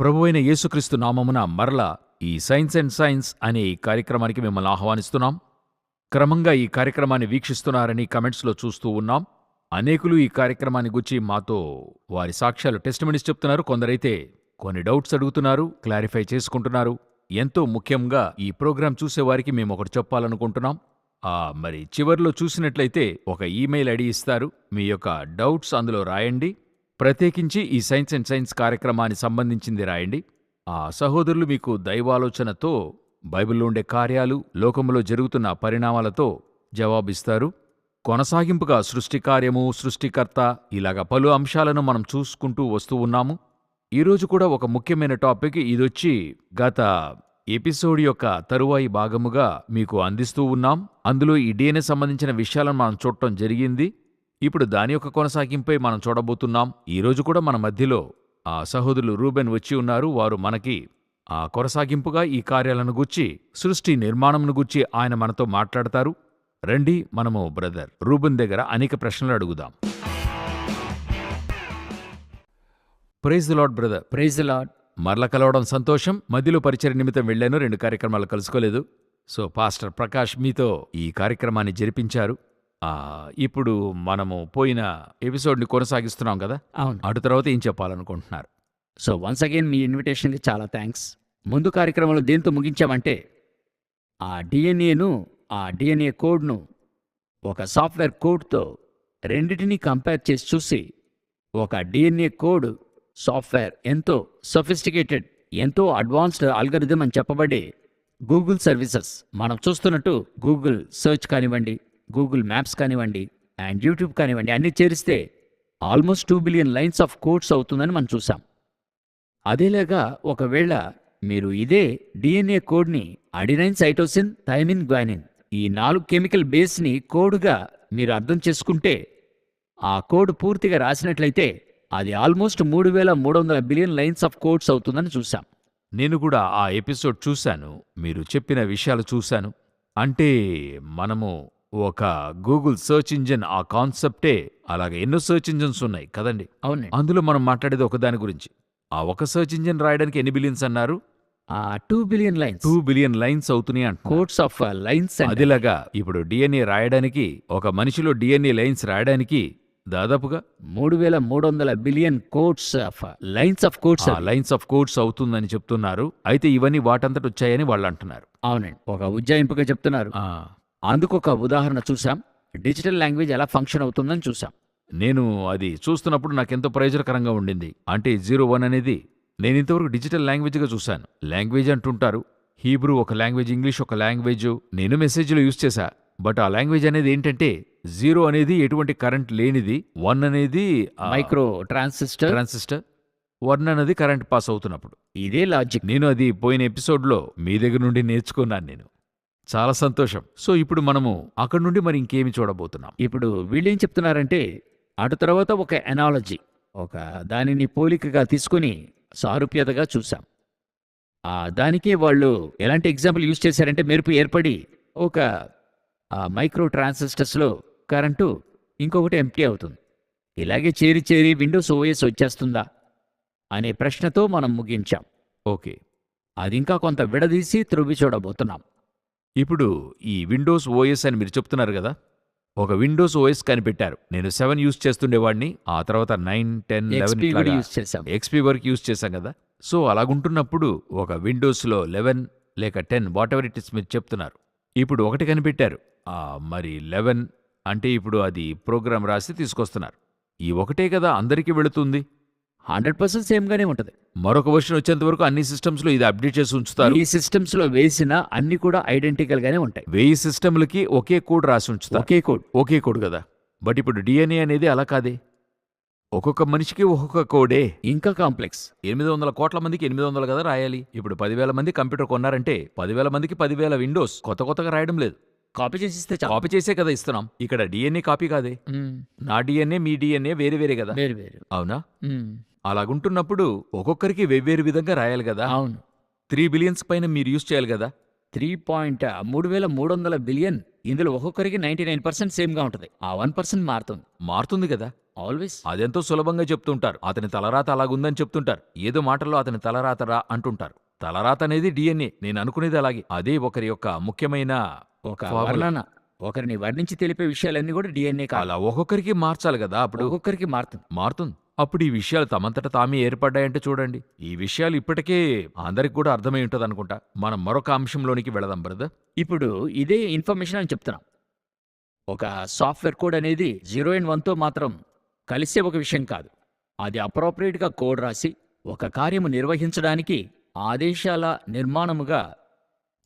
ప్రభువైన యేసుక్రీస్తు నామమున మరల ఈ సైన్స్ అండ్ సైన్స్ అనే ఈ కార్యక్రమానికి మిమ్మల్ని ఆహ్వానిస్తున్నాం. క్రమంగా ఈ కార్యక్రమాన్ని వీక్షిస్తున్నారని కమెంట్స్లో చూస్తూ ఉన్నాం. అనేకులు ఈ కార్యక్రమాన్ని గురించి మాతో వారి సాక్ష్యాలు టెస్టిమనీస్ చెప్తున్నారు. కొందరైతే కొన్ని డౌట్స్ అడుగుతున్నారు క్లారిఫై చేసుకుంటున్నారు. ఎంతో ముఖ్యంగా ఈ ప్రోగ్రాం చూసేవారికి మేము ఒకటి చెప్పాలనుకుంటున్నాం. ఆ మరి చివర్లో చూసినట్లయితే ఒక ఈమెయిల్ ఐడి ఇస్తారు. మీ యొక్క డౌట్స్ అందులో రాయండి. ప్రత్యేకించి ఈ సైన్స్ అండ్ సైన్స్ కార్యక్రమాన్ని సంబంధించింది రాయండి. ఆ సహోదరులు మీకు దైవాలోచనతో బైబిల్లో ఉండే కార్యాలు లోకంలో జరుగుతున్న పరిణామాలతో జవాబిస్తారు. కొనసాగింపుగా సృష్టి కార్యము సృష్టికర్త ఇలాగ పలు అంశాలను మనం చూసుకుంటూ వస్తూ ఉన్నాము. ఈరోజు కూడా ఒక ముఖ్యమైన టాపిక్ ఇదొచ్చి గత ఎపిసోడ్ యొక్క తరువాయి భాగముగా మీకు అందిస్తూ ఉన్నాం. అందులో ఈ డిఎన్ఏ సంబంధించిన విషయాలను మనం చూడటం జరిగింది. ఇప్పుడు దాని యొక్క కొనసాగింపై మనం చూడబోతున్నాం. ఈరోజు కూడా మన మధ్యలో ఆ సహోదరులు రూబెన్ వచ్చి ఉన్నారు. వారు మనకి ఆ కొనసాగింపుగా ఈ కార్యాలను గుచ్చి సృష్టి నిర్మాణమును గుచ్చి ఆయన మనతో మాట్లాడతారు. రండి మనము బ్రదర్ రూబెన్ దగ్గర అనేక ప్రశ్నలు అడుగుదాం. Praise the lord brother. Praise lord మరల కలవడం సంతోషం. మధ్యలో పరిచయ నిమిత్తం వెళ్ళాను. రెండు కార్యక్రమాలు కలుసుకోలేదు. సో పాస్టర్ ప్రకాష్ మీతో ఈ కార్యక్రమాన్ని జరిపించారు. ఇప్పుడు మనము పోయిన ఎపిసోడ్ని కొనసాగిస్తున్నాం కదా? అవును. అటు తర్వాత ఏం చెప్పాలనుకుంటున్నారు? సో వన్స్ అగైన్ మీ ఇన్విటేషన్కి చాలా థ్యాంక్స్ ముందు కార్యక్రమంలో దేంతో ముగించామంటే ఆ డిఎన్ఏను ఆ డిఎన్ఏ కోడ్ను ఒక సాఫ్ట్వేర్ కోడ్తో రెండిటిని కంపేర్ చేసి చూసి ఒక డిఎన్ఏ కోడ్ సాఫ్ట్వేర్ ఎంతో సొఫిస్టికేటెడ్ ఎంతో అడ్వాన్స్డ్ ఆల్గరిథం అని చెప్పబడి గూగుల్ సర్వీసెస్ మనం చూస్తున్నట్టు గూగుల్ సెర్చ్ కానివ్వండి గూగుల్ మ్యాప్స్ కానివ్వండి అండ్ యూట్యూబ్ కానివ్వండి అన్నీ చేరిస్తే almost two billion lines of codes అవుతుందని మనం చూసాం. అదేలాగా ఒకవేళ మీరు ఇదే డిఎన్ఏ కోడ్ని అడినైన్ సైటోసిన్ థైమిన్ గ్వానిన్ ఈ నాలుగు కెమికల్ బేస్ని కోడ్గా మీరు అర్థం చేసుకుంటే ఆ కోడ్ పూర్తిగా రాసినట్లయితే అది ఆల్మోస్ట్ మూడు వేల మూడు వందల బిలియన్ లైన్స్ ఆఫ్ కోడ్స్ అవుతుందని చూసాం. నేను కూడా ఆ ఎపిసోడ్ చూశాను మీరు చెప్పిన విషయాలు చూశాను. అంటే మనము ఒక గూగుల్ సెర్చ్ ఇంజిన్ ఆ కాన్సెప్టే అలాగే ఎన్నో సెర్చ్ ఇంజిన్స్ ఉన్నాయి కదండి. అవునండి. అందులో మనం మాట్లాడేది ఒకదాని గురించి. ఆ ఒక సెర్చ్ ఇంజిన్ రాయడానికి ఎన్ని బిలియన్స్ అన్నారు? ఆ two billion lines two billion lines అవుతున్నాయి అంటున్నారు. కోడ్స్ ఆఫ్ లైన్స్ అదిలాగా ఇప్పుడు డిఎన్ఏ రాయడానికి ఒక మనిషిలో డిఎన్ఏ లైన్స్ రాయడానికి దాదాపుగా మూడు వేల మూడు వందల billion codes of lines of codes lines of codes అవుతుందని చెప్తున్నారు. అయితే ఇవన్నీ వాటంతట వచ్చాయని వాళ్ళు అంటున్నారు. అవునండి. ఒక ఉజ్జాయింపుగా చెప్తున్నారు. అందుకు ఒక ఉదాహరణ చూసాం డిజిటల్ లాంగ్వేజ్ ఎలా ఫంక్షన్ అవుతుందని చూసాం నేను అది చూస్తున్నప్పుడు నాకెంతో ప్రయోజనకరంగా ఉండింది. అంటే జీరో వన్ అనేది నేను ఇంతవరకు డిజిటల్ లాంగ్వేజ్గా చూశాను. లాంగ్వేజ్ అంటుంటారు. హీబ్రూ ఒక లాంగ్వేజ్ ఇంగ్లీష్ ఒక లాంగ్వేజ్. నేను మెసేజ్లో యూజ్ చేశా. బట్ ఆ లాంగ్వేజ్ అనేది ఏంటంటే జీరో అనేది ఎటువంటి కరెంట్ లేనిది. వన్ అనేది మైక్రో ట్రాన్సిస్టర్. ట్రాన్సిస్టర్. వన్ అనేది కరెంట్ పాస్ అవుతున్నప్పుడు. ఇదే లాజిక్. నేను అది పోయిన ఎపిసోడ్లో మీ దగ్గర నుండి నేర్చుకున్నాను నేను. చాలా సంతోషం. సో ఇప్పుడు మనము అక్కడి నుండి మరి ఇంకేమి చూడబోతున్నాం? ఇప్పుడు వీళ్ళేం చెప్తున్నారంటే అటు తర్వాత ఒక ఎనాలజీ ఒక దానిని పోలికగా తీసుకుని సారూప్యతగా చూసాం ఆ దానికే వాళ్ళు ఎలాంటి ఎగ్జాంపుల్ యూజ్ చేశారంటే మెరుపు ఏర్పడి ఒక మైక్రో ట్రాన్సిస్టర్స్లో కరెంటు ఇంకొకటి ఎంటీ అవుతుంది. ఇలాగే చేరి చేరి విండోస్ ఓఎస్ వచ్చేస్తుందా అనే ప్రశ్నతో మనం ముగించాం. ఓకే. అది ఇంకా కొంత విడదీసి త్రువ్వి చూడబోతున్నాం. ఇప్పుడు ఈ విండోస్ ఓఎస్ అని మీరు చెప్తున్నారు కదా ఒక విండోస్ ఓఎస్ కనిపెట్టారు. నేను సెవెన్ యూస్ చేస్తుండేవాడిని ఆ తర్వాత నైన్ టెన్ లెవెన్ ఎక్స్పీ వరకు యూస్ చేశాం కదా. సో అలాగుంటున్నప్పుడు ఒక విండోస్లో లెవెన్ లేక ten whatever it is మీరు చెప్తున్నారు. ఇప్పుడు ఒకటి కనిపెట్టారు. ఆ, మరి లెవెన్ అంటే ఇప్పుడు అది ప్రోగ్రామ్ రాసి తీసుకొస్తున్నారు. ఈ ఒకటే కదా అందరికీ వెళుతుంది. హండ్రెడ్ పర్సెంట్ సేమ్గానే ఉంటుంది. మరొక వర్షన్ వచ్చేంత వరకు అన్ని సిస్టమ్స్లో ఇది అప్డేట్ చేసి ఉంచుతారు. ఈ సిస్టమ్స్లో వేసిన అన్ని కూడా ఐడెంటికల్ గానే ఉంటాయి. వెయ్యి సిస్టమ్లకి ఒకే కోడ్ రాసి ఉంచుతారు. ఒకే కోడ్ ఒకే కోడ్ కదా. బట్ ఇప్పుడు డిఎన్ఏ అనేది అలా కాదే? ఒక్కొక్క మనిషికి ఒక్కొక్క కోడే ఇంకా కాంప్లెక్స్ ఎనిమిది వందల కోట్ల మందికి ఎనిమిది వందలు కదా రాయాలి. ఇప్పుడు పదివేల మంది కంప్యూటర్ కొన్నారంటే పదివేల మందికి పదివేల విండోస్ కొత్త కొత్తగా రాయడం లేదు. కాపీ చేసి ఇస్తే కాపీ చేసే కదా ఇస్తున్నాం. ఇక్కడ డిఎన్ఏ కాపీ కాదే. నా డిఎన్ఏ మీ డిఎన్ఏ వేరే వేరే కదా? వేరు వేరు. అవునా. అలాగుంటున్నప్పుడు ఒక్కొక్కరికి వెవ్వేరు విధంగా రాయాలి కదా. అవును. త్రీ బిలియన్స్ పైన మీరు యూజ్ చేయాలి కదా. త్రీ పాయింట్ మూడు వేల మూడు వందల బిలియన్ ఇందులో ఒక్కొక్కరికి నైన్టీ నైన్ పర్సెంట్ సేమ్గా ఉంటుంది. ఆ వన్ పర్సెంట్ మారుతుంది. మారుతుంది కదా. ఆల్వేస్. అదెంతో సులభంగా చెప్తుంటారు. అతని తలరాత అలాగుందని చెప్తుంటారు. ఏదో మాటల్లో అతని తలరాత రా అంటుంటారు. తలరాత అనేది డిఎన్ఏ. నేను అనుకునేది అలాగే. అదే ఒకరి యొక్క ముఖ్యమైన ఒక. వర్ణన. ఒకరిని వర్ణించి తెలిపే విషయాలన్నీ కూడా డిఎన్ఏ కాదు. అలా ఒక్కొక్కరికి మార్చాలి కదా అప్పుడు. ఒక్కొక్కరికి మారుతుంది. మారుతుంది. అప్పుడు ఈ విషయాలు తమంతట తామే ఏర్పడ్డాయంటే చూడండి. ఈ విషయాలు ఇప్పటికే అందరికి కూడా అర్థమై ఉంటుంది అనుకుంటా. మనం మరొక అంశంలోనికి వెళదాం బ్రదర్ ఇప్పుడు ఇదే ఇన్ఫర్మేషన్ అని చెప్తున్నాం. ఒక సాఫ్ట్వేర్ కోడ్ అనేది జీరో అండ్ వన్తో మాత్రం కలిసే ఒక విషయం కాదు. అది అప్రోప్రియేట్గా కోడ్ రాసి ఒక కార్యము నిర్వహించడానికి ఆదేశాల నిర్మాణముగా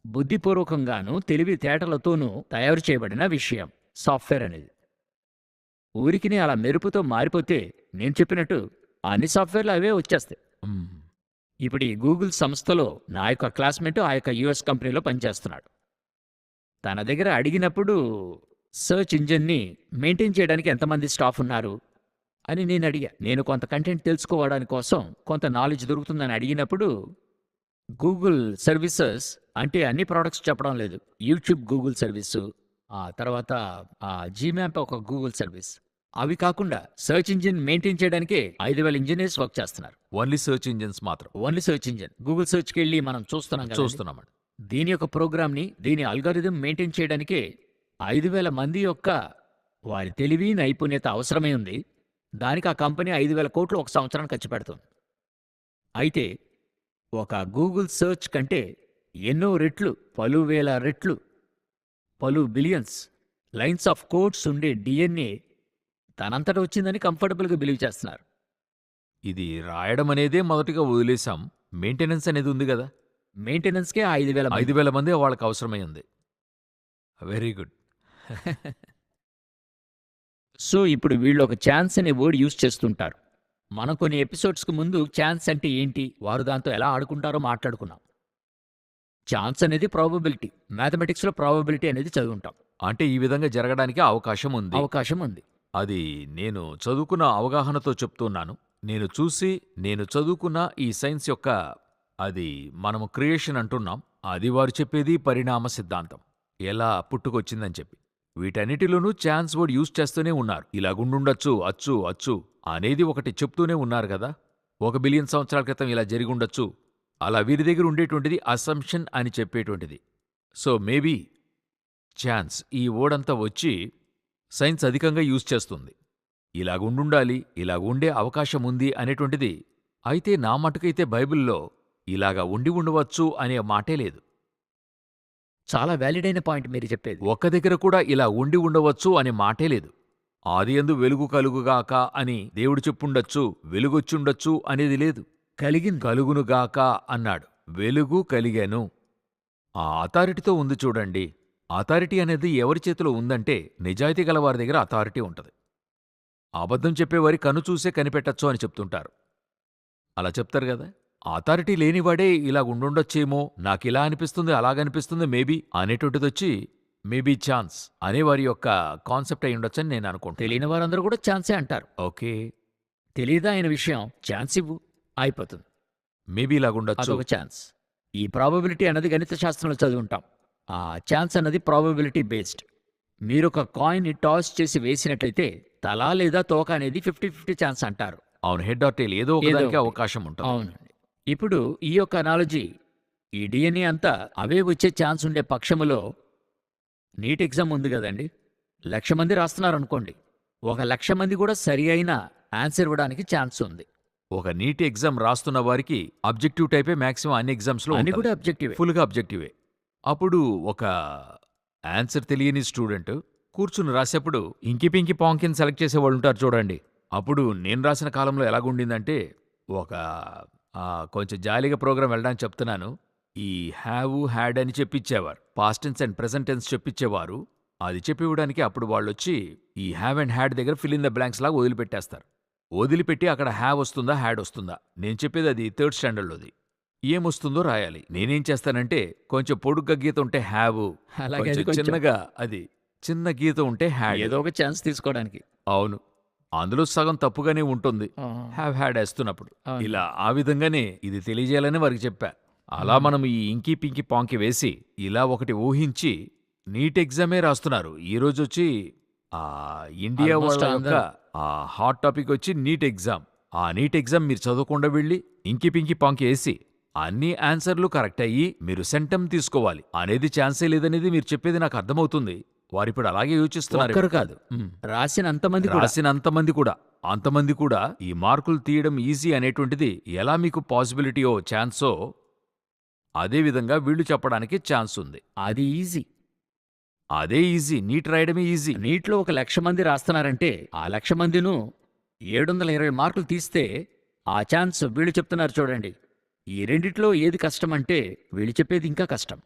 బుద్ధిపూర్వకంగాను తెలివితేటలతోనూ తయారు చేయబడిన విషయం సాఫ్ట్వేర్ అనేది. ఊరికినే అలా మెరుపుతో మారిపోతే నేను చెప్పినట్టు అన్ని సాఫ్ట్వేర్లు అవే వచ్చేస్తాయి. ఇప్పుడు ఈ గూగుల్ సంస్థలో నా యొక్క క్లాస్మేట్ ఆ యొక్క యుఎస్ కంపెనీలో పనిచేస్తున్నాడు. తన దగ్గర అడిగినప్పుడు సర్చ్ ఇంజిన్ని మెయింటైన్ చేయడానికి ఎంతమంది స్టాఫ్ ఉన్నారు అని నేను అడిగా. నేను కొంత కంటెంట్ తెలుసుకోవడానికి కోసం కొంత నాలెడ్జ్ దొరుకుతుందని అడిగినప్పుడు గూగుల్ సర్వీసెస్ అంటే అన్ని ప్రోడక్ట్స్ చెప్పడం లేదు. యూట్యూబ్ గూగుల్ సర్వీసు ఆ తర్వాత ఆ జీమ్యాప్ ఒక గూగుల్ సర్వీస్. అవి కాకుండా సర్చ్ ఇంజిన్ మెయింటైన్ చేయడానికి ఐదు వేల ఇంజనీర్స్ వర్క్ చేస్తున్నారు. ఓన్లీ సెర్చ్ ఇంజిన్స్ మాత్రం. Only search engine. గూగుల్ సెర్చ్కి వెళ్ళి మనం చూస్తున్నాం కదా చూస్తున్నామండి. దీని యొక్క ప్రోగ్రామ్ని దీని అల్గారిథం మెయింటైన్ చేయడానికి ఐదు వేల మంది యొక్క వారి తెలివి నైపుణ్యత అవసరమై ఉంది. దానికి ఆ కంపెనీ ఐదు వేల కోట్లు ఒక సంవత్సరానికి ఖర్చు పెడుతుంది. అయితే ఒక గూగుల్ సెర్చ్ కంటే ఎన్నో రెట్లు పలువేల రెట్లు పలు బిలియన్స్ లైన్స్ ఆఫ్ కోడ్స్ ఉండే డిఎన్ఏ తనంతట వచ్చిందని కంఫర్టబుల్గా బిలీవ్ చేస్తున్నారు. ఇది రాయడం అనేదే మొదటిగా వదిలేసాం మెయింటెనెన్స్ అనేది ఉంది కదా. మెయింటెనెన్స్కే ఐదు వేల ఐదు వేల మంది వాళ్ళకి అవసరమై ఉంది. Very good. సో ఇప్పుడు వీళ్ళు ఒక ఛాన్స్ అనే వర్డ్ యూజ్ చేస్తుంటారు. మనం కొన్ని ఎపిసోడ్స్కి ముందు ఛాన్స్ అంటే ఏంటి వారు దాంతో ఎలా ఆడుకుంటారో మాట్లాడుకున్నాం. ఛాన్స్ అనేది ప్రాబబిలిటీ. మ్యాథమెటిక్స్లో ప్రాబబిలిటీ అనేది చదువుంటాం. అంటే ఈ విధంగా జరగడానికి అవకాశం ఉంది. అవకాశం ఉంది. అది నేను చదువుకున్న అవగాహనతో చెప్తున్నాను. నేను చూసి నేను చదువుకున్న ఈ సైన్స్ యొక్క అది మనము క్రియేషన్ అంటున్నాం. అది వారు చెప్పేది పరిణామ సిద్ధాంతం. ఎలా పుట్టుకొచ్చిందని చెప్పి. వీటన్నిటిలోనూ ఛాన్స్ వర్డ్ యూజ్ చేస్తూనే ఉన్నారు. ఇలాగుండుండొచ్చు అచ్చు అచ్చు అనేది ఒకటి చెప్తూనే ఉన్నారు కదా. ఒక బిలియన్ సంవత్సరాల క్రితం ఇలా జరిగుండొచ్చు అలా వీరి దగ్గర ఉండేటువంటిది అసంప్షన్ అని చెప్పేటువంటిది. సో మేబీ ఛాన్స్ ఈ ఓడంతా వచ్చి సైన్స్ అధికంగా యూజ్ చేస్తుంది. ఇలాగుండుండాలి ఇలాగుండే అవకాశం ఉంది అనేటువంటిది అయితే నా మటుకైతే బైబిల్లో ఇలాగా ఉండి ఉండవచ్చు అనే మాటే లేదు. చాలా వ్యాలిడ్ అయిన పాయింట్ మీరు చెప్పేది. ఒక్క దగ్గర కూడా ఇలా ఉండి ఉండవచ్చు అనే మాటే లేదు. ఆదియందు వెలుగు కలుగుగాక అని దేవుడు చెప్పుండొచ్చు వెలుగొచ్చుండొచ్చు అనేది లేదు. కలిగింది. కలుగునుగాక అన్నాడు. వెలుగు కలిగాను. ఆ అథారిటీతో ఉంది చూడండి. అథారిటీ అనేది ఎవరి చేతిలో ఉందంటే నిజాయితీ గల వారి దగ్గర అథారిటీ ఉంటది. అబద్ధం చెప్పేవారి కను చూసే కనిపెట్టచ్చు అని చెప్తుంటారు. అలా చెప్తారు కదా! అథారిటీ లేనివాడే ఇలా ఉండుండొచ్చేమో నాకిలా అనిపిస్తుంది అలాగనిపిస్తుంది మేబీ అనేటువంటిదొచ్చి మేబీ ఛాన్స్ అనే వారి యొక్క కాన్సెప్ట్ అయి ఉండొచ్చని నేను అనుకుంటాను తెలియని వారందరూ కూడా ఛాన్సే అంటారు. ఓకే. తెలియదా అయిన విషయం? ఛాన్స్ ఇవ్వు. అయిపోతుంది. మేబీ ఇలాగుండొచ్చు. ఛాన్స్. ఈ ప్రాబబిలిటీ అన్నది గణిత శాస్త్రంలో చదువుంటాం. ఆ ఛాన్స్ అన్నది ప్రాబబిలిటీ బేస్డ్ మీరు ఒక కాయిన్ని టాస్ చేసి వేసినట్లయితే తల లేదా తోక అనేది ఫిఫ్టీ ఫిఫ్టీ ఛాన్స్ అంటారు. అవును హెడ్ ఆర్ టైల్ ఏదో ఒకదానికి. అవకాశం ఉంటుంది. అవునండి. ఇప్పుడు ఈ యొక్క అనాలజీ ఈ డిఎన్ఏ అంతా అవే వచ్చే ఛాన్స్ ఉండే పక్షములో నీట్ ఎగ్జామ్ ఉంది కదండి. లక్ష మంది రాస్తున్నారు అనుకోండి ఒక లక్ష మంది కూడా సరి అయిన ఆన్సర్ ఇవ్వడానికి ఛాన్స్ ఉంది. ఒక నీట్ ఎగ్జామ్ రాస్తున్న వారికి అబ్జెక్టివ్ టైపే మాక్సిమం అన్ని ఎగ్జామ్స్లో అన్ని కూడా అబ్జెక్టివ్ ఫుల్గా అబ్జెక్టివే అప్పుడు ఒక ఆన్సర్ తెలియని స్టూడెంట్ కూర్చుని రాసేప్పుడు ఇంకి పింకి పాంకిన్ సెలెక్ట్ చేసే ఉంటారు చూడండి. అప్పుడు నేను రాసిన కాలంలో ఎలాగుండిందంటే ఒక కొంచెం జాలీగా ప్రోగ్రాం వెళ్ళడానికి చెప్తున్నాను. ఈ హ్యావ్ హ్యాడ్ అని చెప్పిచ్చేవారు. Past tense and present tense చెప్పిచ్చేవారు. అది చెప్పివ్వడానికి అప్పుడు వాళ్ళు వచ్చి ఈ హ్యావ్ అండ్ హ్యాడ్ దగ్గర ఫిల్ ఇన్ ద బ్లాంక్స్ లాగా వదిలిపెట్టేస్తారు. వదిలిపెట్టి అక్కడ హ్యావ్ వస్తుందా హ్యాడ్ వస్తుందా? నేను చెప్పేది అది థర్డ్ స్టాండర్డ్లోది. ఏమొస్తుందో రాయాలి. నేనేం చేస్తానంటే కొంచెం పొడుగ్గా గీత ఉంటే హ్యావ్ అలాగే అది కొంచెం కొంచెం చిన్నగా అది చిన్న గీత ఉంటే హ్యాడ్ ఏదో ఒక ఛాన్స్ తీసుకోవడానికి. అవును. అందులో సగం తప్పుగానే ఉంటుంది. హ్యావ్ హ్యాడ్ వేస్తున్నప్పుడు. అవును. ఇలా ఆ విధంగానే ఇది తెలియజేయాలని వారికి చెప్పా. అలా మనం ఈ ఇంకీ పింకి పాంకి వేసి ఇలా ఒకటి ఊహించి నీట్ ఎగ్జామే రాస్తున్నారు. ఈ రోజు వచ్చి ఆ ఇండియా Almost వాళ్ళ యొక్క అందరూ. ఆ హాట్ టాపిక్ వచ్చి నీట్ ఎగ్జామ్. ఆ నీట్ ఎగ్జామ్ మీరు చదవకుండా వెళ్ళి ఇంకి పింకి పాంకి వేసి అన్ని ఆన్సర్లు కరెక్ట్ అయ్యి మీరు సెంటమ్ తీసుకోవాలి. అనేది ఛాన్సే లేదనేది మీరు చెప్పేది నాకు అర్థమవుతుంది. వారిప్పుడు అలాగే యోచిస్తున్నారు కాదు. మ్. రాసిన అంతమంది కూడా. అంతమంది కూడా. అంతమంది కూడా ఈ మార్కులు తీయడం ఈజీ అనేటువంటిది ఎలా మీకు పాసిబిలిటీయో ఛాన్సో అదే విధంగా వీళ్ళు చెప్పడానికి ఛాన్స్ ఉంది. అది ఈజీ. అదే ఈజీ. నీట్ రాయడమే ఈజీ. నీటిలో ఒక లక్ష మంది రాస్తున్నారంటే ఆ లక్ష మందిను ఏడు వందల ఇరవై మార్కులు తీస్తే ఆ ఛాన్స్ వీళ్ళు చెప్తున్నారు చూడండి. ఈ రెండిట్లో ఏది కష్టం అంటే వీళ్ళు చెప్పేది ఇంకా కష్టం.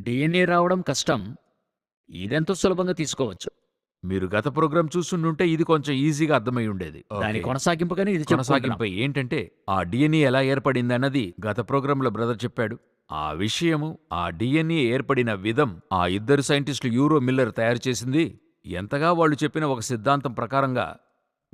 డిఎన్ఏ రావడం కష్టం. ఇదెంతో సులభంగా తీసుకోవచ్చు. మీరు గత ప్రోగ్రాం చూస్తుంటే ఇది కొంచెం ఈజీగా అర్థమై ఉండేది. దాని. కొనసాగింపుగానే ఇది కొనసాగింపై ఏంటంటే ఆ డిఎన్ఏ ఎలా ఏర్పడింది అన్నది గత ప్రోగ్రాంలో బ్రదర్ చెప్పాడు. ఆ విషయము ఆ డిఎన్ఏ ఏర్పడిన విధం ఆ ఇద్దరు సైంటిస్టులు యూరో మిల్లర్ తయారు చేసింది. ఎంతగా వాళ్ళు చెప్పిన ఒక సిద్ధాంతం ప్రకారంగా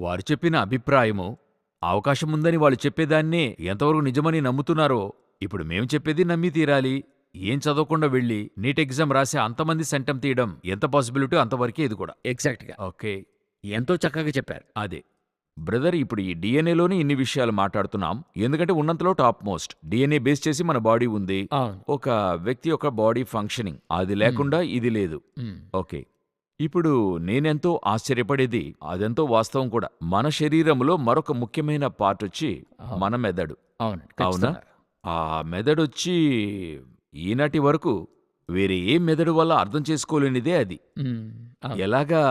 వారు చెప్పిన అభిప్రాయము అవకాశం ఉందని వాళ్ళు చెప్పేదాన్నే ఎంతవరకు నిజమని నమ్ముతున్నారో ఇప్పుడు మేము చెప్పేది నమ్మి తీరాలి. ఏం చదవకుండా వెళ్ళి నీట్ ఎగ్జామ్ రాసే అంతమంది సెంటం తీయడం ఎంత పాసిబిలిటీ అంతవరకే ఇది కూడా. ఎగ్జాక్ట్గా. ఓకే. ఎంతో చక్కగా చెప్పారు. అదే. బ్రదర్ ఇప్పుడు ఈ డిఎన్ఏలోనే ఇన్ని విషయాలు మాట్లాడుతున్నాం. ఎందుకంటే ఉన్నంతలో టాప్ మోస్ట్. డిఎన్ఏ బేస్ చేసి మన బాడీ ఉంది. ఒక వ్యక్తి యొక్క బాడీ ఫంక్షనింగ్. అది లేకుండా ఇది లేదు. మ్. ఓకే. ఇప్పుడు నేనెంతో ఆశ్చర్యపడేది అదెంతో వాస్తవం కూడా. మన శరీరంలో మరొక ముఖ్యమైన పార్ట్ వచ్చి. మన మెదడు. అవును. ఆ మెదడొచ్చి ఈనాటి వరకు వేరే ఏ మెదడు వల్ల అర్థం చేసుకోలేనిదే అది. ఎలాగా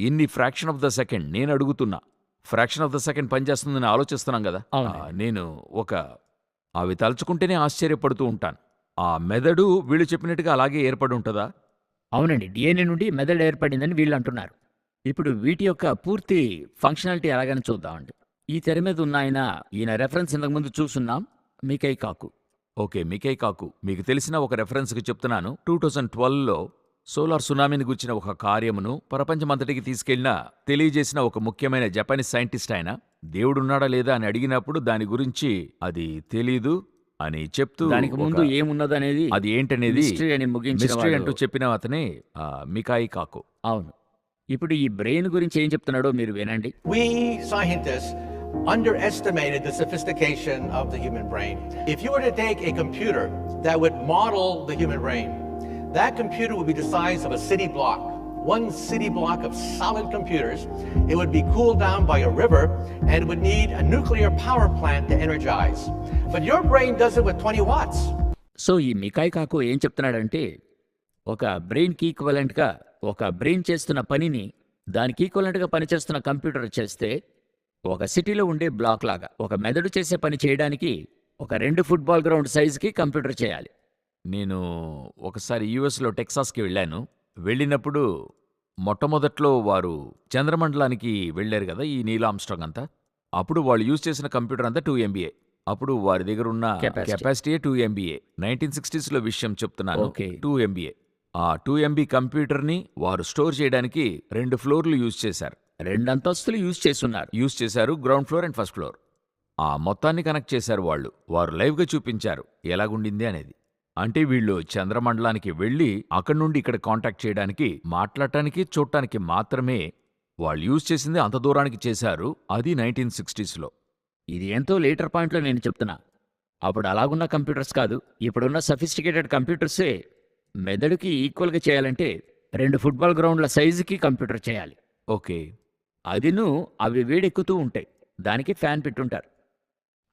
ఇన్ని ఫ్రాక్షన్ ఆఫ్ ద సెకండ్ నేను అడుగుతున్నా. ఫ్రాక్షన్ ఆఫ్ ద సెకండ్ పనిచేస్తుందని ఆలోచిస్తున్నాం కదా? నేను ఒక అవి తలుచుకుంటేనే ఆశ్చర్యపడుతూ ఉంటాను. ఆ మెదడు వీళ్ళు చెప్పినట్టుగా అలాగే ఏర్పడి ఉంటుందా? అవునండి. డిఎన్ఏ నుండి మెదడు ఏర్పడిందని వీళ్ళు అంటున్నారు. ఇప్పుడు వీటి యొక్క పూర్తి ఫంక్షనాలిటీ ఎలాగని చూద్దామండి. ఈ తెర మీద ఉన్న ఆయన ఈయన రెఫరెన్స్ ఇంతకుముందు చూసున్నాం. మీకై కాకు. ఓకే మీకే కాకు. మీకు తెలిసిన ఒక రెఫరెన్స్కి చెప్తున్నాను. టూ థౌజండ్ ట్వెల్వ్లో సోలార్ సునామీని గుర్చిన ఒక కార్యమును ప్రపంచమంతటికి తీసుకెళ్ళిన తెలియజేసిన ఒక ముఖ్యమైన జపానీస్ సైంటిస్ట్ ఆయన. దేవుడున్నాడా లేదా అని అడిగినప్పుడు దాని గురించి అది తెలీదు. అని చెప్తూ దానికి ముందు ఏమున్నదనేది అది ఏంటనేది మిస్టరీ అని. అంటూ చెప్పిన అతనే మికాయి కాకు అవును ఇప్పుడు ఈ బ్రెయిన్ గురించి ఏం చెప్తున్నాడో మీరు వినండి underestimated the sophistication of the human brain. If you were to take a computer that would model the human brain, that computer would be the size of a city block. One city block of solid computers. It would be cooled down by a river and it would need a nuclear power plant to energize. But your brain does it with 20 watts. So ఈ మికాయ్ కాకు ఏం చెప్తున్నాడంటే ఒక బ్రెయిన్కి ఈక్వలెంట్గా ఒక brain చేస్తున్న పనిని దానికి ఈక్వలెంట్గా పనిచేస్తున్న కంప్యూటర్ చేస్తే ఒక సిటీలో ఉండే బ్లాక్ లాగా ఒక మెదడు చేసే పని చేయడానికి ఒక రెండు ఫుట్బాల్ గ్రౌండ్ సైజుకి కంప్యూటర్ చేయాలి నేను ఒకసారి యుఎస్లో టెక్సాస్కి వెళ్ళాను వెళ్ళినప్పుడు మొట్టమొదట్లో వారు చంద్రమండలానికి వెళ్ళారు కదా ఈ నీల్ ఆమ్స్ట్రాంగ్ అంతా. అప్పుడు వాళ్ళు యూజ్ చేసిన కంప్యూటర్ అంతా టూ ఎంబీఏ అప్పుడు వారి దగ్గర ఉన్న. కెపాసిటీ టూ ఎంబీఏ నైన్టీన్ సిక్స్టీస్లో విషయం చెప్తున్నాను. టూ ఎంబీఏ ఆ టూ ఎంబీ కంప్యూటర్ని వారు స్టోర్ చేయడానికి రెండు ఫ్లోర్లు యూజ్ చేశారు. రెండు అంతస్తులు యూజ్ చేస్తున్నారు. యూజ్ చేశారు ground floor and first floor. ఆ మొత్తాన్ని కనెక్ట్ చేశారు వాళ్ళు. వారు లైవ్గా చూపించారు. ఎలాగుండింది అనేది. అంటే వీళ్ళు చంద్రమండలానికి వెళ్ళి అక్కడి నుండి ఇక్కడ కాంటాక్ట్ చేయడానికి మాట్లాడటానికి చూడటానికి మాత్రమే వాళ్ళు యూజ్ చేసింది అంత దూరానికి చేశారు. అది నైన్టీన్ సిక్స్టీస్లో. ఇది ఎంతో లేటర్ పాయింట్లో నేను చెప్తున్నా. అప్పుడు అలాగున్న కంప్యూటర్స్ కాదు. ఇప్పుడున్న సఫిస్టికేటెడ్ కంప్యూటర్సే మెదడుకి ఈక్వల్గా చేయాలంటే రెండు ఫుట్బాల్ గ్రౌండ్ల సైజుకి కంప్యూటర్ చేయాలి. ఓకే. అదిను అవి వేడెక్కుతూ ఉంటాయి. దానికి ఫ్యాన్ పెట్టుంటారు.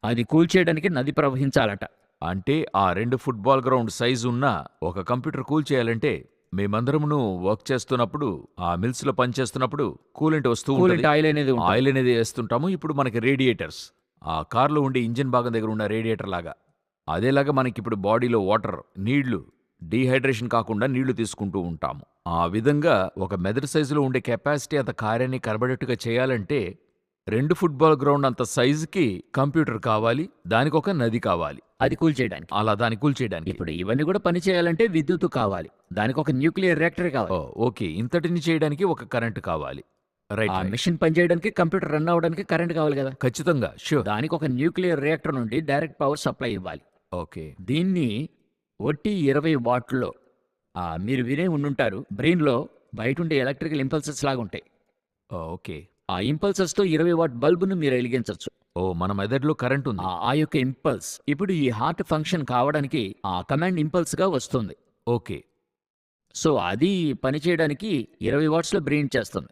అది కూల్చేయడానికి నది ప్రవహించాలట. అంటే ఆ రెండు ఫుట్బాల్ గ్రౌండ్ సైజు ఉన్న ఒక కంప్యూటర్ కూల్ చేయాలంటే మేమందరమును వర్క్ చేస్తున్నప్పుడు ఆ మిల్స్లో పనిచేస్తున్నప్పుడు కూలెంట్ వస్తూ కూలెంట్ ఉంటుంది. ఆయిల్ అనేది. ఆయిల్ అనేది వేస్తుంటాము ఇప్పుడు మనకి రేడియేటర్స్ ఆ కార్లో ఉండే ఇంజిన్ భాగం దగ్గర ఉన్న రేడియేటర్ లాగా అదేలాగా మనకి ఇప్పుడు బాడీలో వాటర్ నీళ్ళు డీహైడ్రేషన్ కాకుండా నీళ్ళు తీసుకుంటూ ఉంటాము ఆ విధంగా ఒక మెదడు సైజులో ఉండే కెపాసిటీ అంత కార్యాన్ని కనబడేట్టుగా చేయాలంటే రెండు ఫుట్బాల్ గ్రౌండ్ అంత సైజుకి కంప్యూటర్ కావాలి దానికి ఒక నది కావాలి. అది కూల్చేయడానికి అలా దాన్ని కూల్చేయడానికి ఇప్పుడు ఇవన్నీ కూడా పని చేయాలంటే విద్యుత్ కావాలి. దానికి ఒక న్యూక్లియర్ రియాక్టర్ ఓ, కావాలి ఓకే. ఇంతటిని చేయడానికి ఒక కరెంట్ కావాలి. రైట్ ఆ రైట్. మిషన్ పనిచేయడానికి కంప్యూటర్ రన్ అవ్వడానికి కరెంట్ కావాలి కదా? ఖచ్చితంగా షూర్ దానికి ఒక న్యూక్లియర్ రియాక్టర్ నుండి డైరెక్ట్ పవర్ సప్లై ఇవ్వాలి. ఓకే. దీన్ని ఒట్టి ఇరవై వాట్లో ఆ, మీరు వినే ఉండుంటారు బ్రెయిన్లో బయట ఉండే ఎలక్ట్రికల్ ఇంపల్సెస్ లాగా ఉంటాయి ఓ, ఓకే. ఆ ఇంపల్సెస్తో ఇరవై వాట్ బల్బును మీరు వెలిగించవచ్చు. ఓ మన మెదడులో కరెంట్ ఉంది. ఆ ఆ యొక్క ఇంపల్స్. ఇప్పుడు ఈ హార్ట్ ఫంక్షన్ కావడానికి ఆ కమాండ్ ఇంపల్స్గా వస్తుంది. ఓకే. సో అది పనిచేయడానికి ఇరవై వాట్స్లో బ్రెయిన్ చేస్తుంది.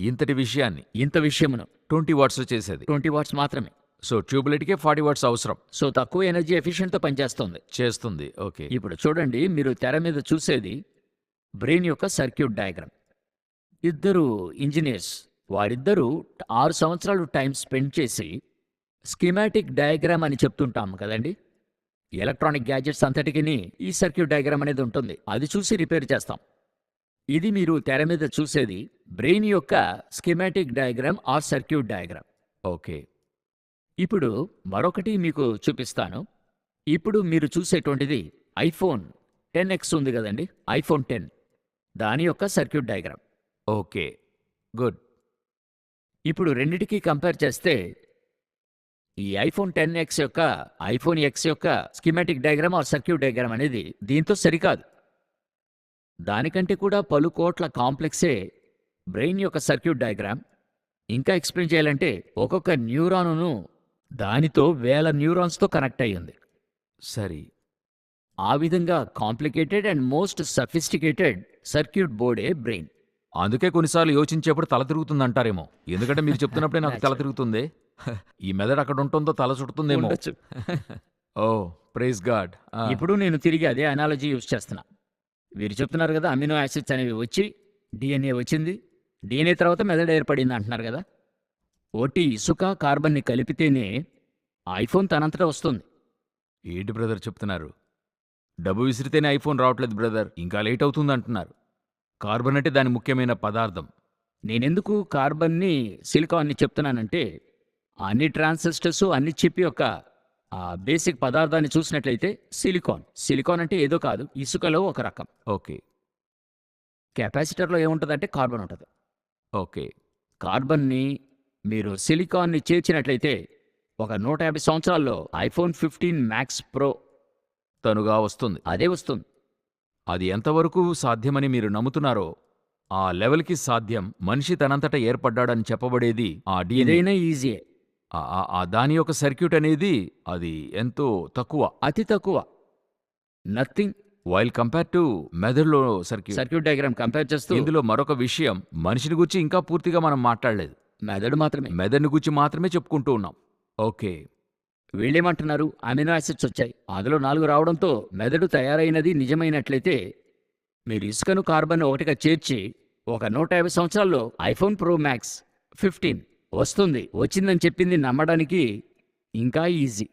ఇంతటి విషయాన్ని. ఇంత విషయమును. ట్వంటీ వాట్స్లో చేసేది. ట్వంటీ వాట్స్ మాత్రమే. సో ట్యూబ్లైట్కే ఫార్టీ వాట్స్ అవసరం. సో తక్కువ ఎనర్జీ ఎఫిషియెంట్తో పనిచేస్తుంది. చేస్తుంది. ఓకే. ఇప్పుడు చూడండి మీరు తెర మీద చూసేది బ్రెయిన్ యొక్క సర్క్యూట్ డయాగ్రామ్. ఇద్దరు ఇంజనీర్స్ వారిద్దరూ ఆరు సంవత్సరాలు టైం స్పెండ్ చేసి స్కీమాటిక్ డయాగ్రామ్ అని చెప్తుంటాం కదండి. ఎలక్ట్రానిక్ గ్యాజెట్స్ అంతటికి ఈ సర్క్యూట్ డయాగ్రామ్ అనేది ఉంటుంది. అది చూసి రిపేర్ చేస్తాం. ఇది మీరు తెర మీద చూసేది బ్రెయిన్ యొక్క schematic diagram or circuit diagram. Okay. ఇప్పుడు మరొకటి మీకు చూపిస్తాను. ఇప్పుడు మీరు చూసేటువంటిది ఐఫోన్ టెన్ ఎక్స్ ఉంది కదండి. IPhone ten. దాని యొక్క సర్క్యూట్ డయాగ్రామ్. ఓకే. గుడ్. ఇప్పుడు రెండిటికి కంపేర్ చేస్తే ఈ ఐఫోన్ టెన్ ఎక్స్ యొక్క ఐఫోన్ ఎక్స్ యొక్క schematic diagram or circuit diagram అనేది దీంతో సరికాదు. దానికంటే కూడా పలు కోట్ల కాంప్లెక్సే బ్రెయిన్ యొక్క సర్క్యూట్ డయాగ్రామ్ ఇంకా ఎక్స్ప్లెయిన్ చేయాలంటే ఒక్కొక్క న్యూరానును దానితో వేల న్యూరాన్స్తో కనెక్ట్ అయ్యింది సరి. ఆ విధంగా complicated and most sophisticated circuit బోర్డే brain అందుకే కొన్నిసార్లు యోచించేప్పుడు తల తిరుగుతుంది అంటారేమో ఎందుకంటే మీరు చెప్తున్నప్పుడే నాకు తల తిరుగుతుంది. ఈ మెదడు అక్కడ ఉంటుందో తల చుడుతుందేమో ఉండొచ్చు. Oh praise God. ఇప్పుడు నేను తిరిగి అదే అనాలజీ యూజ్ చేస్తున్నా. వీరు చెప్తున్నారు కదా అమినో యాసిడ్స్ అనేవి వచ్చి డిఎన్ఏ వచ్చింది. డిఎన్ఏ తర్వాత మెదడు ఏర్పడింది అంటున్నారు కదా. ఒట్టి ఇసుక కార్బన్ని కలిపితేనే ఐఫోన్ తనంతటా వస్తుంది. ఏంటి బ్రదర్ చెప్తున్నారు? డబ్బు విసిరితేనే ఐఫోన్ రావట్లేదు బ్రదర్. ఇంకా లేట్ అవుతుంది అంటున్నారు. కార్బన్ అంటే దాని ముఖ్యమైన పదార్థం. నేనెందుకు కార్బన్ని సిలికాన్ని చెప్తున్నానంటే అన్ని ట్రాన్సిస్టర్స్ అన్ని చిప్ యొక్క ఆ బేసిక్ పదార్థాన్ని చూసినట్లయితే సిలికాన్. సిలికాన్ అంటే ఏదో కాదు ఇసుకలో ఒక రకం. ఓకే. కెపాసిటర్లో ఏముంటుందంటే కార్బన్ ఉంటుంది. ఓకే. కార్బన్ని మీరు సిలికాన్ని చేర్చినట్లయితే ఒక నూట యాభై సంవత్సరాల్లో ఐఫోన్ ఫిఫ్టీన్ మ్యాక్స్ ప్రో తనుగా వస్తుంది. అదే వస్తుంది. అది ఎంతవరకు సాధ్యమని మీరు నమ్ముతున్నారో ఆ లెవెల్కి సాధ్యం మనిషి తనంతట ఏర్పడ్డాడని చెప్పబడేది ఆ డిఎన్ఏ ఈజీయే ఆ దాని యొక్క సర్క్యూట్ అనేది అది ఎంతో తక్కువ. అతి తక్కువ. నథింగ్. వైల్ కంపేర్ టు మెదడులో సర్క్యూట్. సర్క్యూట్ డయాగ్రామ్ కంపేర్ చేస్తూ ఇందులో మరొక విషయం మనిషిని గురించి ఇంకా పూర్తిగా మనం మాట్లాడలేదు. మెదడు మాత్రమే. మెదడుని గురించి మాత్రమే చెప్పుకుంటూ ఉన్నాం. ఓకే. వీళ్ళేమంటున్నారు? అమినో యాసిడ్స్ వచ్చాయి. అందులో నాలుగు రావడంతో మెదడు తయారైనది నిజమైనట్లయితే మీరు ఇసుకను కార్బన్ ఒకటిగా చేర్చి ఒక నూట యాభై సంవత్సరాల్లో ఐఫోన్ ప్రో మ్యాక్స్ ఫిఫ్టీన్ వస్తుంది. వచ్చిందని చెప్పింది నమ్మడానికి ఇంకా ఈజీ.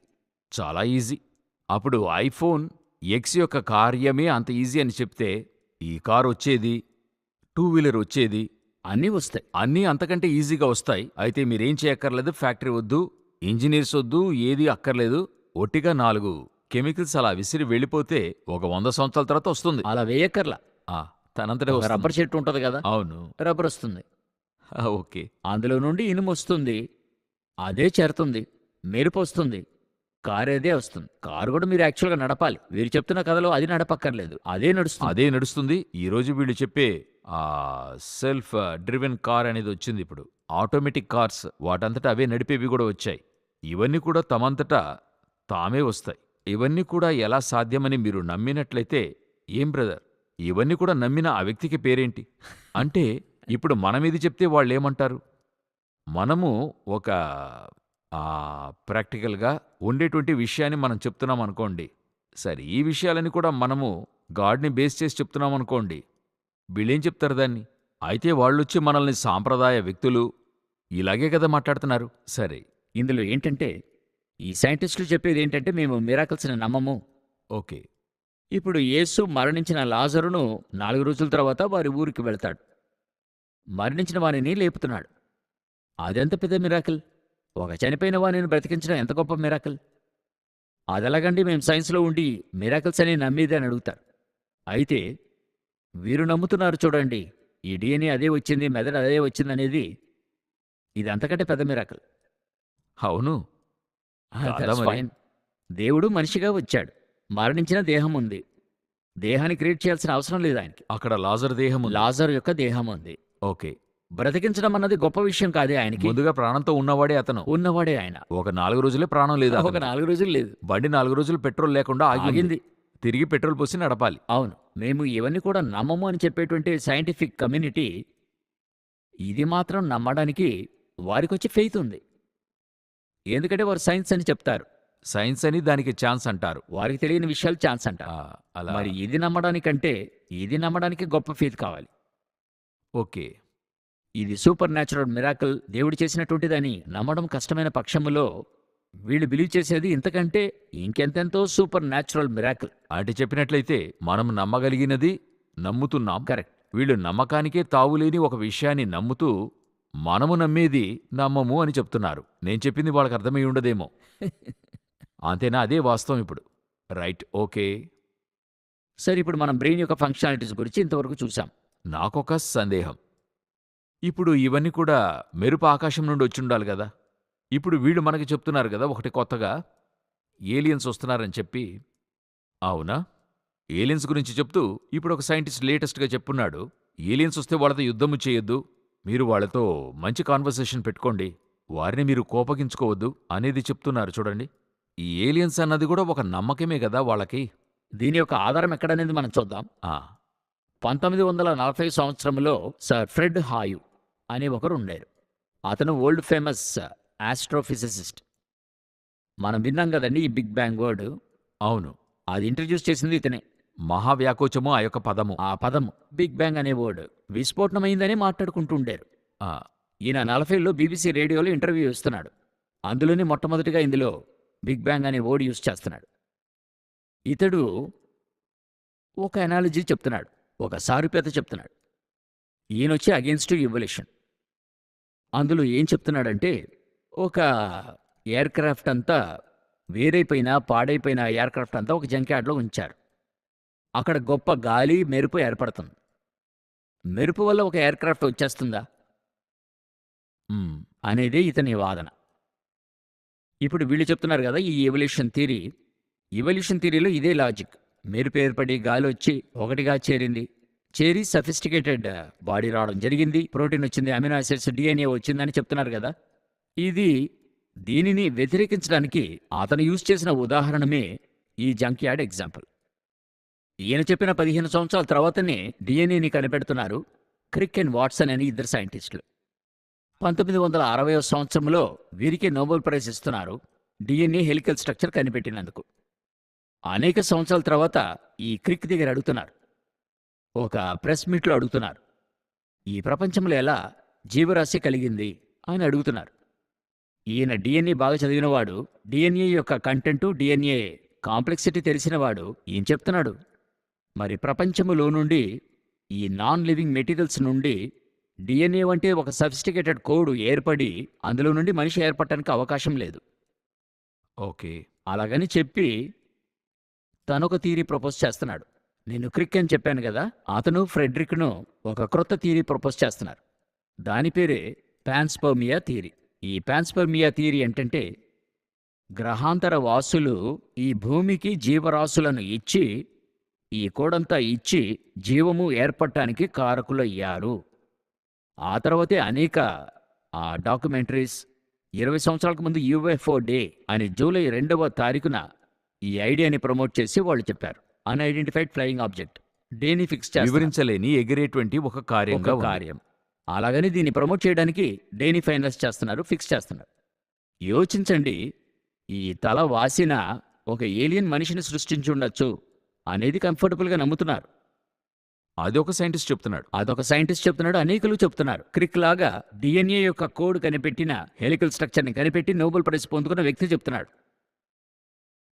చాలా ఈజీ. అప్పుడు ఐఫోన్ ఎక్స్ యొక్క కార్యమే అంత ఈజీ అని చెప్తే ఈ కార్ వచ్చేది? టూ వీలర్ వచ్చేది? అన్నీ వస్తాయి. అన్నీ అంతకంటే ఈజీగా వస్తాయి. అయితే మీరేం చేయక్కర్లేదు ఫ్యాక్టరీ వద్దు. ఇంజనీర్స్ వద్దు ఏది అక్కర్లేదు. ఒట్టిగా నాలుగు కెమికల్స్ అలా విసిరి వెళ్ళిపోతే ఒక వంద సంవత్సరాల తర్వాత వస్తుంది. అలా వేయక్కర్లా. ఆ, తనంతటే ఒక వస్తుంది. రబ్బర్ చెట్టు ఉంటుంది కదా? అవును. రబ్బర్ వస్తుంది. ఆ, ఓకే. అందులో నుండి ఇనుము వస్తుంది. అదే చేరుతుంది. మెరుపు వస్తుంది. కారు అదే వస్తుంది. కారు కూడా మీరు యాక్చువల్గా నడపాలి. వీరు చెప్తున్న కథలో అది నడపక్కర్లేదు. అదే నడుస్తుంది. అదే నడుస్తుంది. ఈ రోజు వీళ్ళు చెప్పే ఆ సెల్ఫ్ డ్రివెన్ కార్ అనేది వచ్చింది ఇప్పుడు. ఆటోమేటిక్ కార్స్ వాటంతటా అవే నడిపేవి కూడా వచ్చాయి. ఇవన్నీ కూడా తమంతటా తామే వస్తాయి. ఇవన్నీ కూడా ఎలా సాధ్యమని మీరు నమ్మినట్లయితే ఏం బ్రదర్? ఇవన్నీ కూడా నమ్మిన ఆ వ్యక్తికి పేరేంటి? అంటే ఇప్పుడు మనమిది చెప్తే వాళ్ళు ఏమంటారు మనము ఒక ప్రాక్టికల్గా ఉండేటువంటి విషయాన్ని మనం చెప్తున్నాం అనుకోండి. సరే ఈ విషయాలని కూడా మనము గాడ్ని బేస్ చేసి చెప్తున్నాం అనుకోండి. వీళ్ళేం చెప్తారు దాన్ని? అయితే వాళ్ళొచ్చి మనల్ని సాంప్రదాయ వ్యక్తులు ఇలాగే కదా మాట్లాడుతున్నారు. సరే ఇందులో ఏంటంటే ఈ సైంటిస్టులు చెప్పేది ఏంటంటే మేము మిరాకల్స్ని నమ్మము. ఓకే. ఇప్పుడు యేసు మరణించిన లాజరును నాలుగు రోజుల తర్వాత వారి ఊరికి వెళ్తాడు. మరణించిన వారిని లేపుతున్నాడు. అదెంత పెద్ద మిరాకిల్? ఒక చనిపోయిన వారిని బ్రతికించడం ఎంత గొప్ప మిరాకిల్? అదెలాగండి మేము సైన్స్లో ఉండి మిరాకిల్స్ అని నమ్మేది అని అడుగుతారు. అయితే వీరు నమ్ముతున్నారు చూడండి ఈ డిఎన్ఏ అదే వచ్చింది మెదడు అదే వచ్చింది అనేది ఇది అంతకంటే పెద్ద మిరాకిల్. అవును. కాదా That's మరి? fine. దేవుడు మనిషిగా వచ్చాడు. మరణించిన దేహం ఉంది. దేహాన్ని క్రియేట్ చేయాల్సిన అవసరం లేదు ఆయనకి. అక్కడ లాజర్ దేహం ఉంది. లాజర్ యొక్క దేహం ఉంది. ఓకే. బ్రతికించడం అన్నది గొప్ప విషయం కాదే ఆయనకి. ముందుగా ప్రాణంతో ఉన్నవాడే అతను. ఉన్నవాడే ఆయన. ఒక నాలుగు రోజులే ప్రాణం లేదు ఒక అతనికి. నాలుగు రోజులు లేదు. బండి నాలుగు రోజులు పెట్రోల్ లేకుండా ఆగింది ఆగింది. తిరిగి పెట్రోల్ పోసి నడపాలి. అవును. మేము ఇవన్నీ కూడా నమ్మము అని చెప్పేటువంటి సైంటిఫిక్ కమ్యూనిటీ ఇది మాత్రం నమ్మడానికి వారికి వచ్చి ఫెయిత్ ఉంది. ఎందుకంటే వారు సైన్స్ అని చెప్తారు. సైన్స్ అని దానికి ఛాన్స్ అంటారు. వారికి తెలియని విషయాలు ఛాన్స్ అంటారు అలా. మరి ఇది నమ్మడానికంటే ఇది నమ్మడానికి గొప్ప ఫెయిత్ కావాలి. ఓకే. ఇది సూపర్ న్యాచురల్ మిరాకిల్. దేవుడు చేసినటువంటిదని నమ్మడం కష్టమైన పక్షములో వీళ్ళు బిలీవ్ చేసేది ఇంతకంటే ఇంకెంతెంతో సూపర్ న్యాచురల్ మిరాకిల్. అంటే చెప్పినట్లయితే మనం నమ్మగలిగినది నమ్ముతున్నాం. కరెక్ట్. వీళ్ళు నమ్మకానికే తావులేని ఒక విషయాన్ని నమ్ముతూ మనము నమ్మేది నమ్మము అని చెప్తున్నారు. నేను చెప్పింది వాళ్ళకి అర్థమై ఉండదేమో. అంతేనా? అదే వాస్తవం ఇప్పుడు. Right okay. సరే ఇప్పుడు మనం బ్రెయిన్ యొక్క ఫంక్షనాలిటీస్ గురించి ఇంతవరకు చూసాం. నాకొక సందేహం. ఇప్పుడు ఇవన్నీ కూడా మెరుపు ఆకాశం నుండి వచ్చి ఉండాలి కదా. ఇప్పుడు వీళ్ళు మనకి చెప్తున్నారు కదా ఒకటి కొత్తగా. ఏలియన్స్ వస్తున్నారని చెప్పి. అవునా? ఏలియన్స్ గురించి చెప్తూ ఇప్పుడు ఒక సైంటిస్ట్ లేటెస్ట్గా చెప్పున్నాడు. ఏలియన్స్ వస్తే వాళ్ళతో యుద్ధము చేయొద్దు. మీరు వాళ్ళతో మంచి కాన్వర్సేషన్ పెట్టుకోండి. వారిని మీరు కోపగించుకోవద్దు అనేది చెప్తున్నారు చూడండి. ఈ ఏలియన్స్ అన్నది కూడా ఒక నమ్మకమే కదా వాళ్ళకి. దీని యొక్క ఆధారం ఎక్కడనేది మనం చూద్దాం. పంతొమ్మిది వందల నలభై సంవత్సరంలో సర్ ఫ్రెడ్ హాయు అనే ఒకరు ఉండారు. అతను వరల్డ్ ఫేమస్ ఆస్ట్రోఫిజిసిస్ట్. మనం విన్నాం కదండి ఈ బిగ్ బ్యాంగ్ వర్డ్. అవును. అది ఇంట్రడ్యూస్ చేసింది ఇతనే. మహావ్యాకోచము ఆ యొక్క పదము. ఆ పదము బిగ్ బ్యాంగ్ అనే వర్డ్. విస్ఫోటనమైందని మాట్లాడుకుంటుండేరు. ఈయన నలభైలో బీబీసీ రేడియోలో ఇంటర్వ్యూ ఇస్తున్నాడు. అందులోనే మొట్టమొదటిగా ఇందులో బిగ్ బ్యాంగ్ అనే వర్డ్ యూస్ చేస్తున్నాడు. ఇతడు ఒక అనాలజీ చెప్తున్నాడు. ఒక సారూప్యత చెప్తున్నాడు. ఈయన వచ్చి అగేన్స్ట్ ఇవల్యూషన్ అందులో ఏం చెప్తున్నాడంటే ఒక ఎయిర్క్రాఫ్ట్ అంతా వేరైపోయిన పాడైపోయిన ఎయిర్క్రాఫ్ట్ అంతా ఒక జంక్యార్డ్లో ఉంచారు. అక్కడ గొప్ప గాలి మెరుపు ఏర్పడుతుంది. మెరుపు వల్ల ఒక ఎయిర్క్రాఫ్ట్ వచ్చేస్తుందా? అనేది ఇతని వాదన. ఇప్పుడు వీళ్ళు చెప్తున్నారు కదా ఈ ఎవల్యూషన్ థియరీ ఎవల్యూషన్ థియరీలో ఇదే లాజిక్ మెరుపు ఏర్పడి గాలి వచ్చి ఒకటిగా చేరింది. చేరి సఫిస్టికేటెడ్ బాడీ uh, రావడం జరిగింది. ప్రోటీన్ వచ్చింది అమినో యాసిడ్స్ డిఎన్ఏ వచ్చిందని చెప్తున్నారు కదా. ఇది దీనిని వ్యతిరేకించడానికి అతను యూజ్ చేసిన ఉదాహరణమే ఈ జంక్ యార్డ్ ఎగ్జాంపుల్ ఈయన చెప్పిన పదిహేను సంవత్సరాల తర్వాతనే డిఎన్ఏని కనిపెడుతున్నారు క్రిక్ అండ్ వాట్సన్ అని ఇద్దరు సైంటిస్టులు. పంతొమ్మిది వందల అరవై సంవత్సరంలో వీరికి నోబెల్ ప్రైజ్ ఇస్తున్నారు డిఎన్ఏ హెలికల్ స్ట్రక్చర్ కనిపెట్టినందుకు. అనేక సంవత్సరాల తర్వాత ఈ క్రిక్ దగ్గర అడుగుతున్నారు. ఒక ప్రెస్ మీట్లో అడుగుతున్నారు. ఈ ప్రపంచంలో ఎలా జీవరాశి కలిగింది అని అడుగుతున్నారు. ఈయన డిఎన్ఏ బాగా చదివినవాడు డిఎన్ఏ యొక్క కంటెంటు డిఎన్ఏ కాంప్లెక్సిటీ తెలిసినవాడు ఈయన చెప్తున్నాడు? మరి ప్రపంచములో నుండి ఈ నాన్ లివింగ్ మెటీరియల్స్ నుండి డిఎన్ఏ వంటి ఒక సఫిస్టికేటెడ్ కోడ్ ఏర్పడి అందులో నుండి మనిషి ఏర్పడటానికి అవకాశం లేదు. ఓకే. అలాగని చెప్పి తనొక థీరీ ప్రపోజ్ చేస్తున్నాడు. నేను క్రిక్ అని చెప్పాను కదా అతను ఫ్రెడ్రిక్ను ఒక క్రొత్త థీరీ ప్రపోజ్ చేస్తున్నారు. దాని పేరే పాన్స్పర్మియా థీరీ ఈ పాన్స్పర్మియా థీరీ ఏంటంటే గ్రహాంతర వాసులు ఈ భూమికి జీవరాశులను ఇచ్చి ఈ కోడంతా ఇచ్చి జీవము ఏర్పడటానికి కారకులయ్యారు. ఆ తర్వాతే అనేక ఆ డాక్యుమెంటరీస్ ఇరవై సంవత్సరాలకు ముందు యుఎఫ్ఓ డే అని జూలై రెండవ తారీఖున ఈ ఐడియాని ప్రమోట్ చేసి వాళ్ళు చెప్పారు. Unidentified flying object. డేని ఫిక్స్ వివరించలేని ఎగిరేటువంటి ఒక ఉంది. కార్యం. అలాగని దీన్ని ప్రమోట్ చేయడానికి డేని ఫైనల్స్ చేస్తున్నారు ఫిక్స్ చేస్తున్నారు. యోచించండి ఈ తల వాసిన ఒక ఏలియన్ మనిషిని సృష్టించి ఉండొచ్చు. అనేది కంఫర్టబుల్గా నమ్ముతున్నారు. అది ఒక సైంటిస్ట్ చెప్తున్నాడు. అదొక సైంటిస్ట్ చెప్తున్నాడు అనేకులు చెప్తున్నారు. క్రిక్ లాగా డిఎన్ఏ యొక్క కోడ్ కనిపెట్టిన హెలికల్ స్ట్రక్చర్ని కనిపెట్టి నోబెల్ ప్రైజ్ పొందుకున్న వ్యక్తి చెప్తున్నాడు.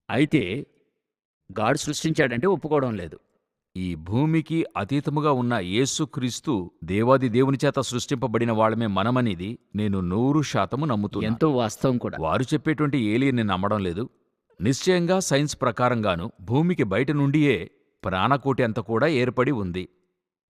అయితే గాడ్ సృష్టించాడంటే ఒప్పుకోవడం లేదు. ఈ భూమికి అతీతముగా ఉన్న యేసుక్రీస్తు దేవాది దేవుని చేత సృష్టింపబడిన వాళ్ళమే మనమనేది నేను నూరు శాతము నమ్ముతున్నాను. ఎంతో వాస్తవం కూడా. వారు చెప్పేటువంటి ఏలియన్ని నమ్మడం లేదు. నిశ్చయంగా సైన్స్ ప్రకారంగాను భూమికి బయట నుండియే ప్రాణకోటి అంత కూడా ఏర్పడి ఉంది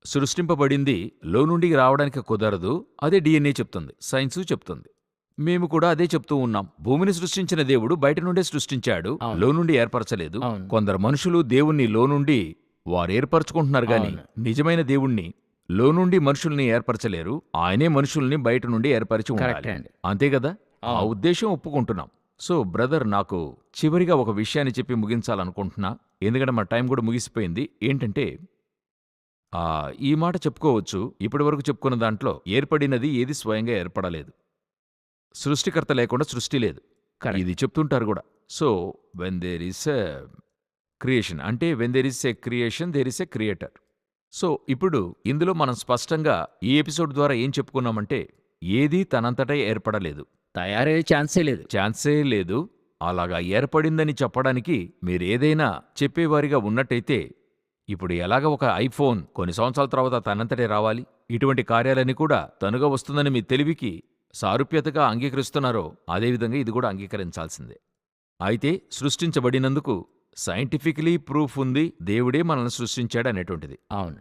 సృష్టింపబడింది లో నుండి రావడానికి కుదరదు అదే డిఎన్ఏ చెప్తుంది సైన్సు చెప్తుంది మేము కూడా అదే చెప్తూ ఉన్నాం భూమిని సృష్టించిన దేవుడు బయట నుండే సృష్టించాడు అవును. లో నుండి ఏర్పరచలేదు. కొందరు మనుషులు దేవుణ్ణి లో నుండి వారు ఏర్పరచుకుంటున్నారు గాని. నిజమైన దేవుణ్ణి లో నుండి మనుషుల్ని ఏర్పరచలేరు ఆయనే మనుషుల్ని బయట నుండి ఏర్పరిచి ఉండాలి అంతే కదా ఆ. ఉద్దేశం ఒప్పుకుంటున్నాం సో బ్రదర్ నాకు చివరిగా ఒక విషయాన్ని చెప్పి ముగించాలనుకుంటున్నా. ఎందుకంటే మన టైం కూడా ముగిసిపోయింది. ఏంటంటే ఆ, ఈ మాట చెప్పుకోవచ్చు. ఇప్పటి వరకు చెప్పుకున్న దాంట్లో ఏర్పడినది ఏది స్వయంగా ఏర్పడలేదు. సృష్టికర్త లేకుండా సృష్టి లేదు. కరెక్ట్. ఇది చెప్తుంటారు కూడా. So when there is a creation అంటే when there is a creation there is a creator so ఇప్పుడు ఇందులో మనం స్పష్టంగా ఈ ఎపిసోడ్ ద్వారా ఏం చెప్పుకున్నామంటే ఏదీ తనంతటా ఏర్పడలేదు. తయారయ్యే ఛాన్సే లేదు. ఛాన్సే లేదు. అలాగా ఏర్పడిందని చెప్పడానికి మీరేదైనా చెప్పేవారిగా ఉన్నట్టయితే ఇప్పుడు ఎలాగ ఒక ఐఫోన్ కొన్ని సంవత్సరాల తర్వాత తనంతటే రావాలి? ఇటువంటి కార్యాలన్నీ కూడా తనుగా వస్తుందని మీ తెలివికి సారూప్యతగా అంగీకరిస్తున్నారో అదేవిధంగా ఇది కూడా అంగీకరించాల్సిందే. అయితే సృష్టించబడినందుకు సైంటిఫికలీ ప్రూఫ్ ఉంది దేవుడే మనల్ని సృష్టించాడు అనేటువంటిది. అవును.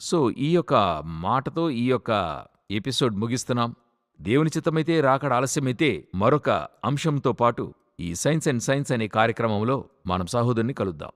సో ఈ యొక్క మాటతో ఈ యొక్క ఎపిసోడ్ ముగిస్తున్నాం. దేవుని చిత్తమైతే రాకడ ఆలస్యమైతే మరొక అంశంతో పాటు ఈ సైన్స్ అండ్ సైన్స్ అనే కార్యక్రమంలో మనం సహోదరుని కలుద్దాం.